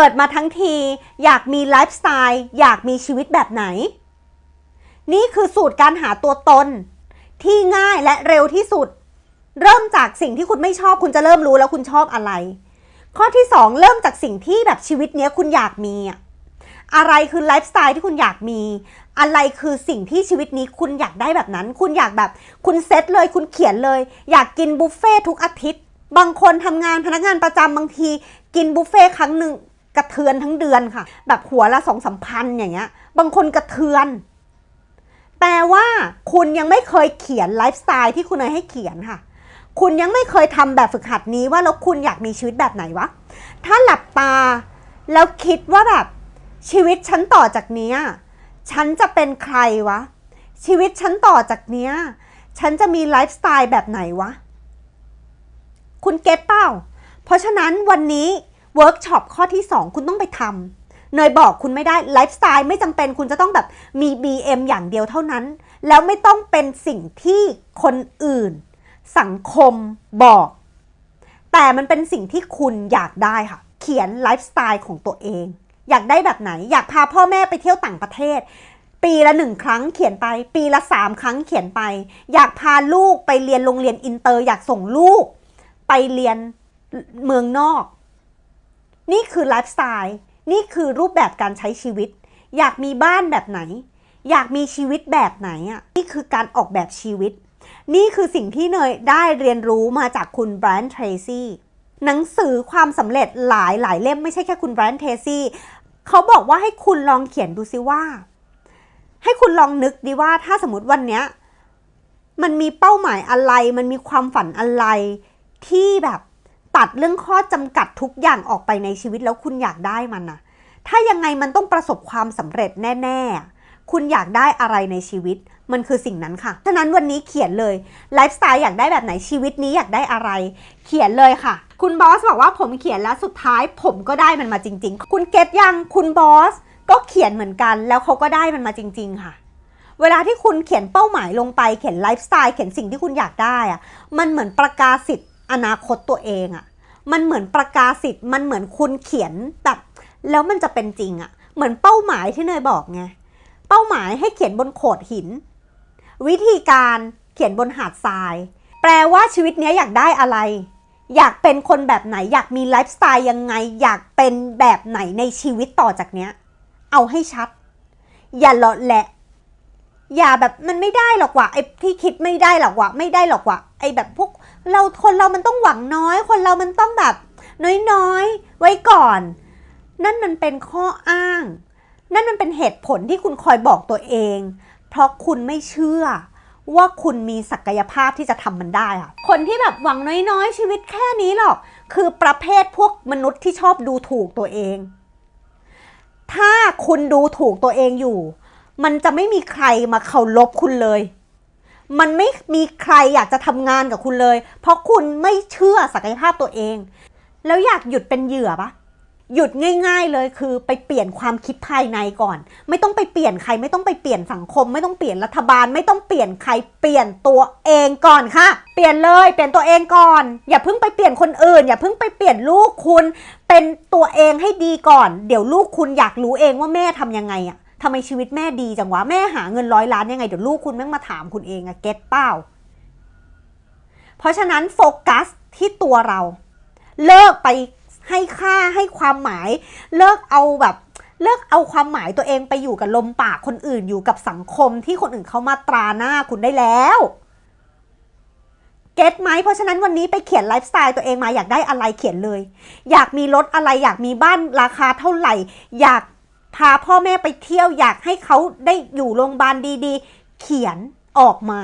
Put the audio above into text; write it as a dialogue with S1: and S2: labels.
S1: กิดมาทั้งที อยากมีไลฟ์สไตล์อยากมีชีวิตแบบไหน นี่คือสูตรการหาตัวตน ที่ง่ายและเร็วที่สุด เริ่มจากสิ่งที่คุณไม่ชอบ คุณจะเริ่มรู้แล้วคุณชอบอะไร ข้อที่ 2 เริ่มจากสิ่งที่แบบชีวิตเนี้ยคุณอยากมีอะอะไรคือไลฟ์สไตล์ที่คุณอยากมี อะไรคือสิ่งที่ชีวิตนี้คุณอยากได้แบบนั้น คุณอยากแบบ คุณเซตเลยคุณเขียนเลย อยากกินบุฟเฟ่ทุกอาทิตย์บางคนทำงานพนักงานประจำบางที กินบุฟเฟ่ครั้งหนึ่ง กระเทือนทั้งเดือนค่ะ แบบหัวละสองสามพันอย่างเงี้ย บางคนกระเทือน แปลว่าคุณยังไม่เคยเขียนไลฟ์สไตล์ที่คุณเนยให้เขียนค่ะ คุณยังไม่เคยทำแบบฝึกหัดนี้ว่าแล้วคุณอยากมีชีวิตแบบไหนวะ ถ้าหลับตา แล้วคิดว่าแบบชีวิตฉันต่อจากเนี้ยฉันจะเป็นใครวะ ชีวิตฉันต่อจากเนี้ยฉันจะมีไลฟ์สไตล์แบบไหนวะ คุณเก็ตเปล่า เพราะฉะนั้นวันนี้ เวิร์กช็อปข้อที่ 2 คุณต้องไปทำเนยบอกคุณไม่ได้ไลฟ์สไตล์ไม่จำเป็นคุณจะต้องแบบมี BM อย่างเดียวเท่านั้น แล้วไม่ต้องเป็นสิ่งที่คนอื่น สังคมบอก แต่มันเป็นสิ่งที่คุณอยากได้ค่ะ เขียนไลฟ์สไตล์ของตัวเอง อยากได้แบบไหน อยากพาพ่อแม่ไปเที่ยวต่างประเทศปีละหนึ่งครั้งเขียนไป ปีละสามครั้งเขียนไป อยากพาลูกไปเรียนโรงเรียนอินเตอร์ อยากส่งลูก ไปเรียนเมืองนอก นี่คือไลฟ์สไตล์นี่คือรูปแบบการใช้ชีวิต อยากมีบ้านแบบไหน อยากมีชีวิตแบบไหนอะนี่คือการออกแบบชีวิต นี่คือสิ่งที่เนยได้เรียนรู้มาจากคุณแบรนด์เทรซี่หนังสือความสำเร็จหลายหลายเล่มไม่ใช่แค่คุณแบรนด์เทรซี่เขาบอกว่าให้คุณลองเขียนดูซิว่า ให้คุณลองนึกดีว่าถ้าสมมติวันเนี้ยมันมีเป้าหมายอะไร มันมีความฝันอะไรที่แบบ ตัดเรื่องข้อจำกัดทุกอย่างออกไปในชีวิตแล้วคุณอยากได้มันนะถ้ายังไงมันต้องประสบความสำเร็จแน่ ๆ คุณอยากได้อะไรในชีวิต มันคือสิ่งนั้นค่ะ ฉะนั้นวันนี้เขียนเลยไลฟ์สไตล์อยากได้แบบไหนชีวิตนี้อยากได้อะไร เขียนเลยค่ะ คุณบอสบอกว่าผมเขียนแล้วสุดท้ายผมก็ได้มันมาจริง ๆ คุณเก็ตยังคุณบอสก็เขียนเหมือนกัน แล้วเขาก็ได้มันมาจริง ๆ ค่ะเวลาที่คุณเขียนเป้าหมายลงไปเขียนไลฟ์สไตล์เขียนสิ่งที่คุณอยากได้อะมันเหมือนประกาศสิทธิ์อนาคตตัวเองอะ มันเหมือนประกาศสิทธิ์มันเหมือนคุณเขียนแบบแล้วมันจะเป็นจริงอะเหมือนเป้าหมายที่เนยบอกไงเป้าหมายให้เขียนบนโขดหิน วิธีการเขียนบนหาดทราย แปลว่าชีวิตเนี้ยอยากได้อะไร อยากเป็นคนแบบไหน อยากมีไลฟ์สไตล์ยังไง อยากเป็นแบบไหนในชีวิตต่อจากเนี้ย เอาให้ชัด อย่าเลาะแหละ อย่าแบบมันไม่ได้หรอกว่ะไอ้ที่คิดไม่ได้หรอกว่ะไม่ได้หรอกว่ะไอ้แบบพวก เราคนเรามันต้องหวังน้อย คนเรามันต้องแบบน้อยๆ ไว้ก่อน นั่นมันเป็นข้ออ้าง นั่นมันเป็นเหตุผลที่คุณคอยบอกตัวเอง เพราะคุณไม่เชื่อว่าคุณมีศักยภาพที่จะทำมันได้ค่ะคนที่แบบหวังน้อยๆ ชีวิตแค่นี้หรอก คือประเภทพวกมนุษย์ที่ชอบดูถูกตัวเอง ถ้าคุณดูถูกตัวเองอยู่ มันจะไม่มีใครมาเคารพคุณเลย มันไม่มีใครอยากจะทำงานกับคุณเลย เพราะคุณไม่เชื่อศักยภาพตัวเอง แล้วอยากหยุดเป็นเหยื่อปะหยุดง่าย ๆเลยคือไปเปลี่ยนความคิดภายในก่อน ไม่ต้องไปเปลี่ยนใคร ไม่ต้องไปเปลี่ยนสังคม ไม่ต้องเปลี่ยนรัฐบาล ไม่ต้องเปลี่ยนใครเปลี่ยนตัวเองก่อนค่ะ เปลี่ยนเลยเปลี่ยนตัวเองก่อน อย่าเพิ่งไปเปลี่ยนคนอื่น อย่าเพิ่งไปเปลี่ยนลูกคุณ เป็นตัวเองให้ดีก่อน เดี๋ยวลูกคุณอยากรู้เองว่าแม่ทำยังไงอะ ทำไมชีวิตแม่ดีจังวะ แม่หาเงินร้อยล้านยังไง เดี๋ยวลูกคุณแม่งมาถามคุณเองอะเก็ตเป้า เพราะฉะนั้นโฟกัสที่ตัวเรา เลิกไปให้ค่าให้ความหมาย เลิกเอาแบบเลิกเอาความหมายตัวเองไปอยู่กับลมปากคนอื่นอยู่กับสังคมที่คนอื่นเขามาตราหน้าคุณได้แล้วเก็ตไหมเพราะฉะนั้นวันนี้ไปเขียนไลฟ์สไตล์ตัวเองมาอยากได้อะไรเขียนเลย อยากมีรถอะไร อยากมีบ้านราคาเท่าไหร่ อยาก พาพ่อแม่ไปเที่ยวอยากให้เขาได้อยู่โรงพยาบาลดีๆ เขียนออกมา